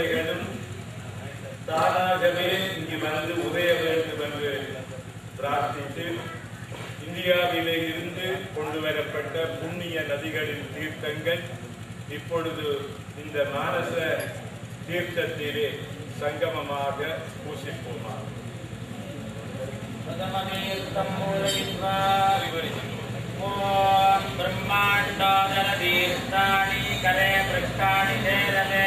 வேலைகளும் தானாகவே இங்கு வந்து உதய வேண்டும் என்று பிரார்த்தித்து இந்தியாவிலே இருந்து கொண்டு வரப்பட்ட புண்ணிய நதிகளின் தீர்த்தங்கள் இப்பொழுது இந்த மானச தீர்த்தத்திலே சங்கமமாக பூசிப்போமாக. பிரம்மாண்டாதன தீர்த்தாணி கரே பிரஷ்டாணி சேரலே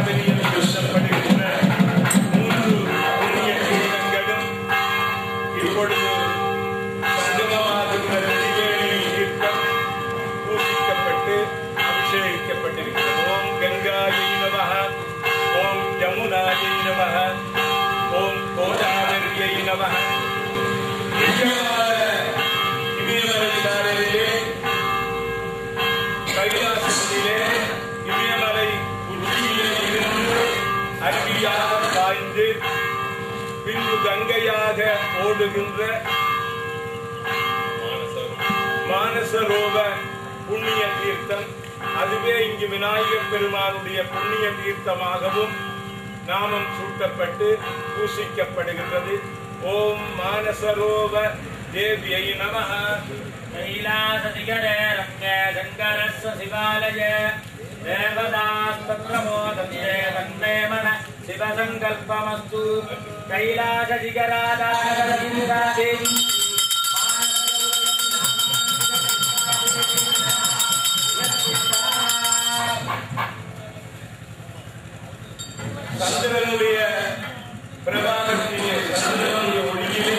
நீந்துகின்ற புண்ணிய தீர்த்தம். அதுவே இங்கு விநாயகர் பெருமானுடைய புண்ணிய தீர்த்தமாகவும் நாமம் சூட்டப்பட்டு பூசிக்கப்படுகின்றது. ஓம் மானசரோவ தேவியை நம கைலாசிகர ரங்க சங்கரஸ்வ சிவாலய தேவதாஸ்தத்ரமோதே வந்தே மன சிவசங்கல்பமஸ்து கைலாச சிகராதாரேவி சந்திரனுடைய பிரபாகத்திலே சந்திரனுடைய ஒளியிலே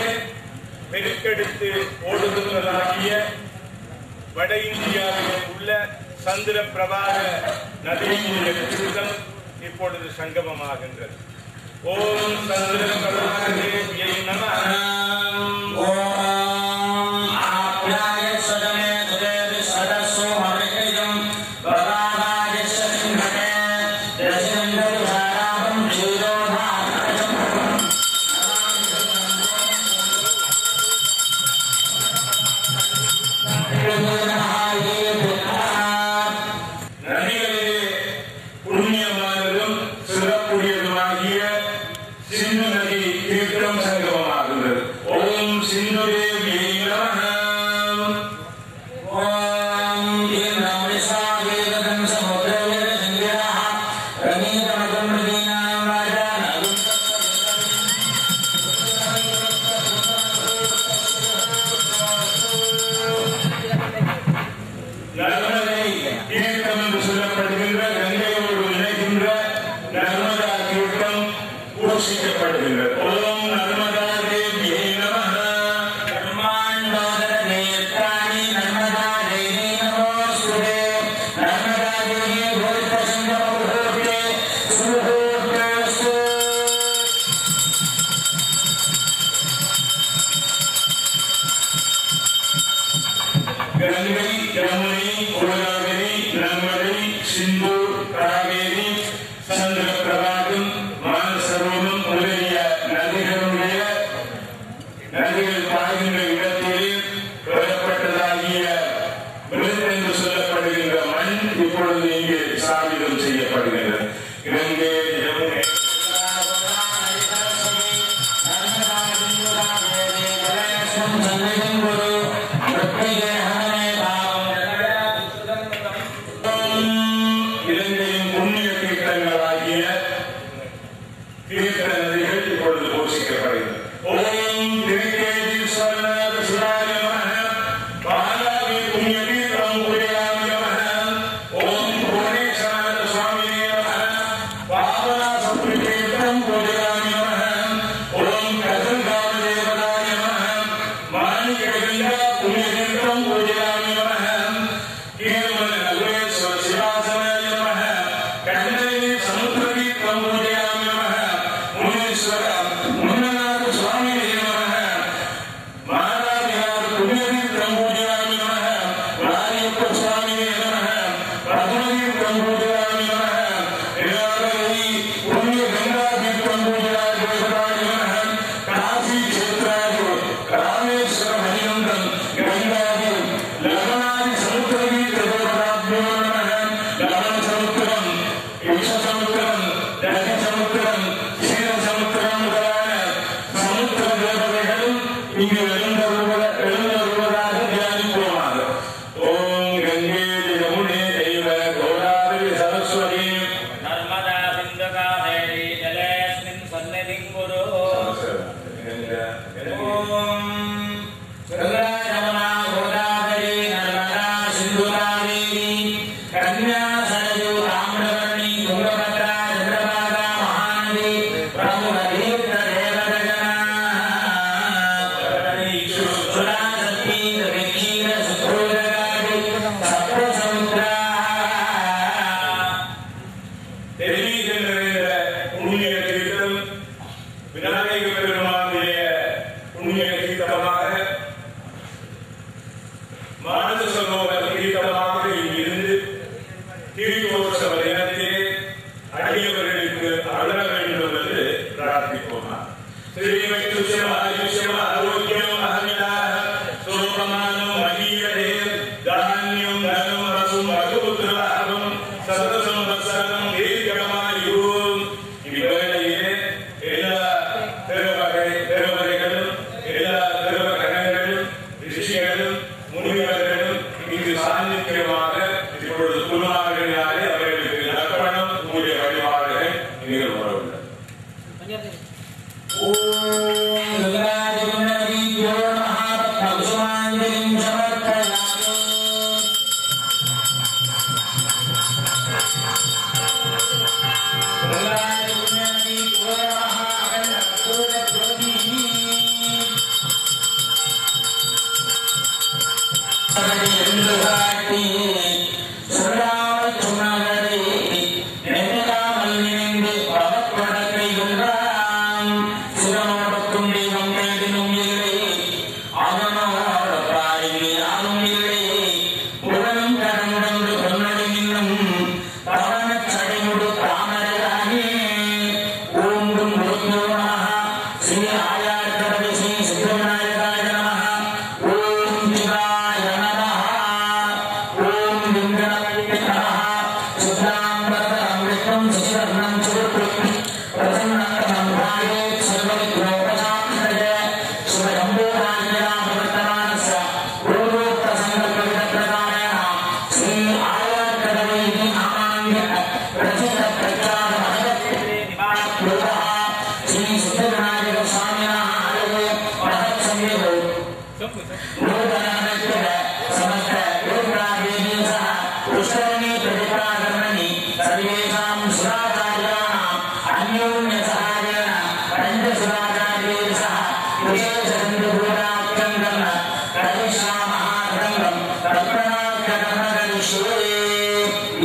வெடிக்கெடுத்து ஓடுகிறதாகிய வட இந்தியாவிலே உள்ள சந்திர பிரபாக நதியினுடைய திருத்தம் இப்பொழுது சங்கமமாகின்றது. ஓம் சந்திர பிரபாக தேவியை நம பூசிக்கப்படுகின்றது ஓம் Amen.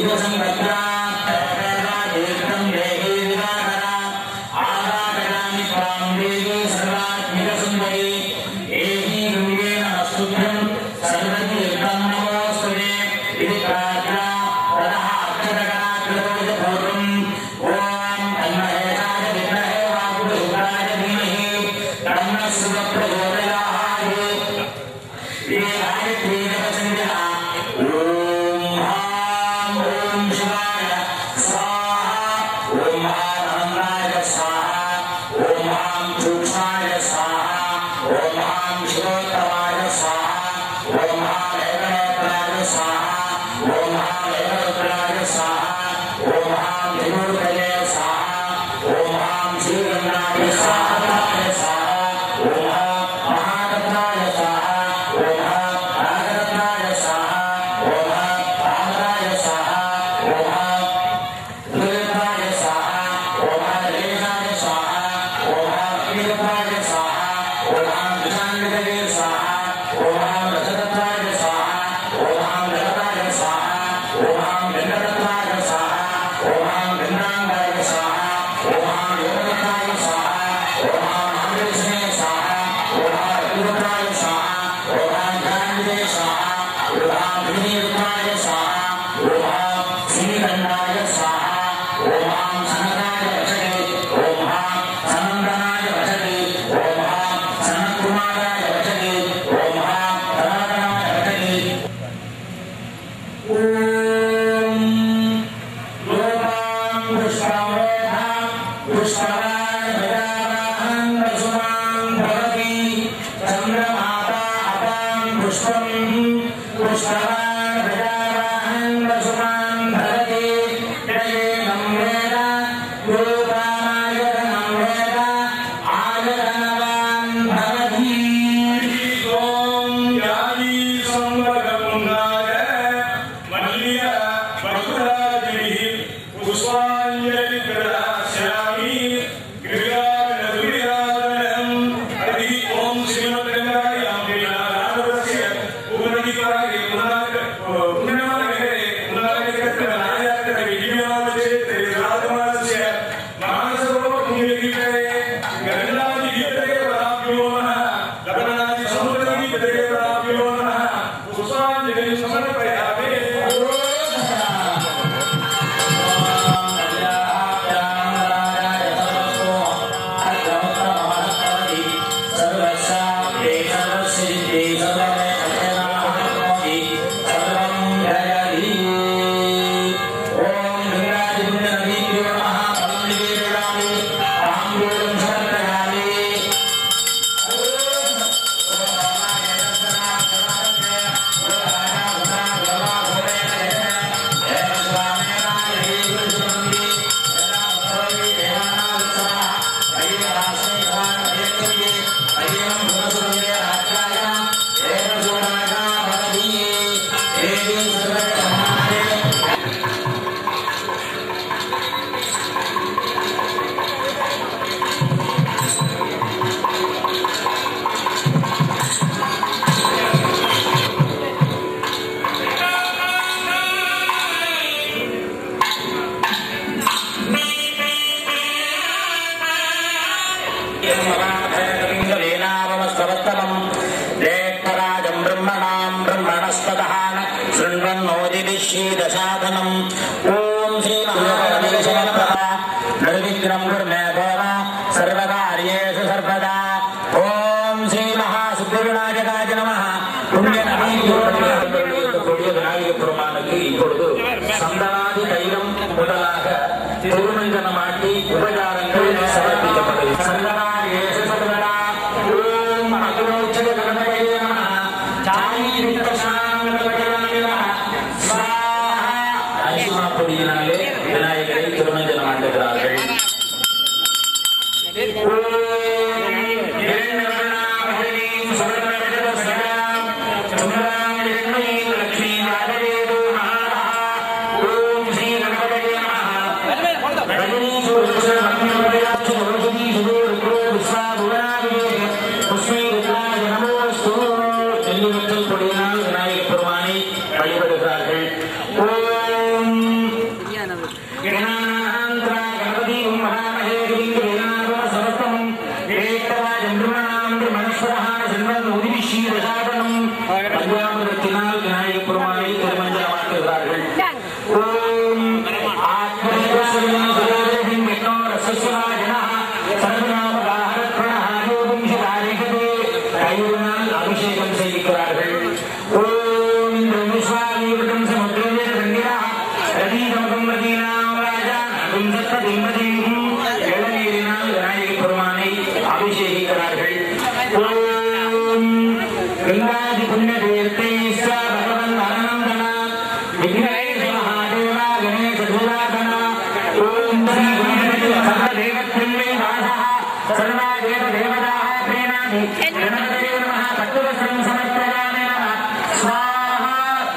ஓம் ಮಗಳಾದ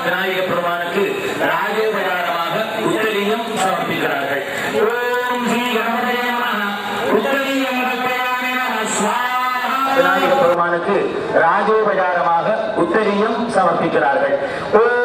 விநாயக பெருமானுக்கு ராஜோபகாரமாக உத்தரீகம் சமர்ப்பிக்கிறார்கள். ஓம் ஸ்ரீ கணபதே நம உத்தரீகம் விநாயக பெருமானுக்கு ராஜோபகாரமாக உத்தரீகம் சமர்ப்பிக்கிறார்கள். ஓம்